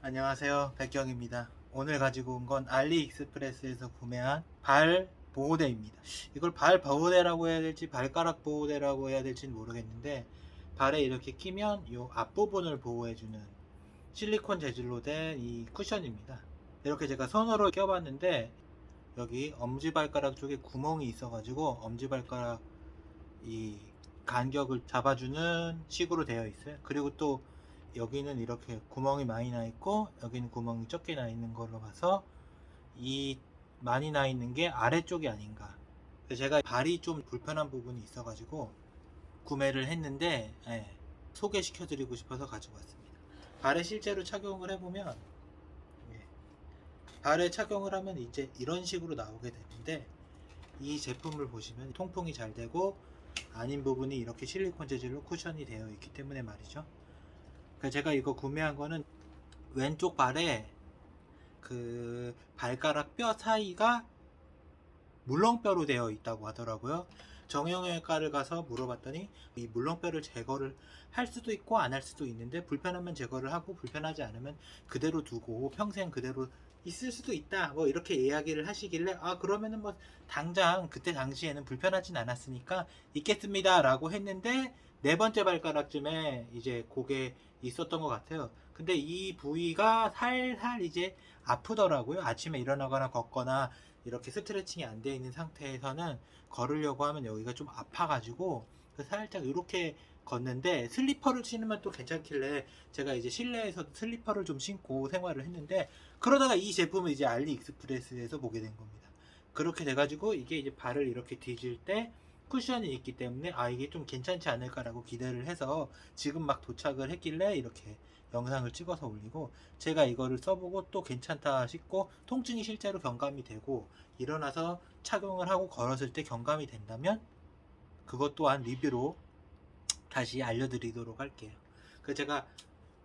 안녕하세요. 백경입니다. 오늘 가지고 온 건 알리익스프레스에서 구매한 발 보호대입니다. 이걸 발 보호대라고 해야 될지 발가락 보호대라고 해야 될지는 모르겠는데 발에 이렇게 끼면 이 앞부분을 보호해주는 실리콘 재질로 된 이 쿠션입니다. 이렇게 제가 손으로 껴봤는데 여기 엄지발가락 쪽에 구멍이 있어가지고 엄지발가락 이 간격을 잡아주는 식으로 되어 있어요. 그리고 또 여기는 이렇게 구멍이 많이 나 있고 여기는 구멍이 적게 나 있는 걸로 봐서 이 많이 나 있는 게 아래쪽이 아닌가. 제가 발이 좀 불편한 부분이 있어 가지고 구매를 했는데 예, 소개시켜 드리고 싶어서 가지고 왔습니다. 발에 실제로 착용을 해보면 예, 발에 착용을 하면 이제 이런 식으로 나오게 되는데 이 제품을 보시면 통풍이 잘 되고 아닌 부분이 이렇게 실리콘 재질로 쿠션이 되어 있기 때문에 말이죠. 그 제가 이거 구매한 거는 왼쪽 발에 그 발가락 뼈 사이가 물렁뼈로 되어 있다고 하더라고요. 정형외과를 가서 물어봤더니 이 물렁뼈를 제거를 할 수도 있고 안 할 수도 있는데 불편하면 제거를 하고 불편하지 않으면 그대로 두고 평생 그대로 있을 수도 있다. 뭐 이렇게 이야기를 하시길래 아 그러면은 뭐 당장 그때 당시에는 불편하진 않았으니까 있겠습니다 라고 했는데 네 번째 발가락쯤에 이제 고개 있었던 것 같아요. 근데 이 부위가 살살 이제 아프더라고요. 아침에 일어나거나 걷거나 이렇게 스트레칭이 안 돼 있는 상태에서는 걸으려고 하면 여기가 좀 아파가지고 그 살짝 이렇게 걷는데 슬리퍼를 신으면 또 괜찮길래 제가 이제 실내에서 슬리퍼를 좀 신고 생활을 했는데 그러다가 이 제품을 이제 알리익스프레스에서 보게 된 겁니다. 그렇게 돼가지고 이게 이제 발을 이렇게 뒤질 때 쿠션이 있기 때문에 아 이게 좀 괜찮지 않을까라고 기대를 해서 지금 막 도착을 했길래 이렇게 영상을 찍어서 올리고 제가 이거를 써보고 또 괜찮다 싶고 통증이 실제로 경감이 되고 일어나서 착용을 하고 걸었을 때 경감이 된다면 그것 또한 리뷰로 다시 알려드리도록 할게요. 그 제가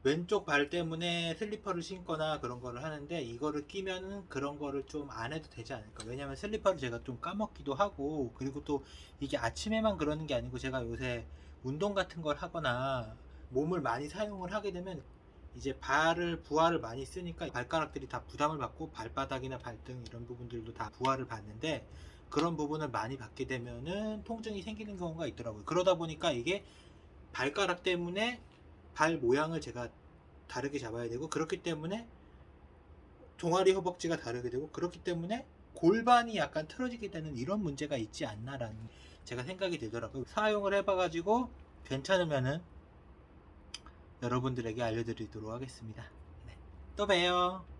왼쪽 발 때문에 슬리퍼를 신거나 그런 거를 하는데 이거를 끼면은 그런 거를 좀 안 해도 되지 않을까. 왜냐면 슬리퍼를 제가 좀 까먹기도 하고 그리고 또 이게 아침에만 그러는 게 아니고 제가 요새 운동 같은 걸 하거나 몸을 많이 사용을 하게 되면 이제 발을 부하를 많이 쓰니까 발가락들이 다 부담을 받고 발바닥이나 발등 이런 부분들도 다 부하를 받는데 그런 부분을 많이 받게 되면은 통증이 생기는 경우가 있더라고요. 그러다 보니까 이게 발가락 때문에 발 모양을 제가 다르게 잡아야 되고 그렇기 때문에 종아리 허벅지가 다르게 되고 그렇기 때문에 골반이 약간 틀어지게 되는 이런 문제가 있지 않나라는 제가 생각이 들더라고요. 사용을 해봐가지고 괜찮으면은 여러분들에게 알려드리도록 하겠습니다. 네. 또 봬요.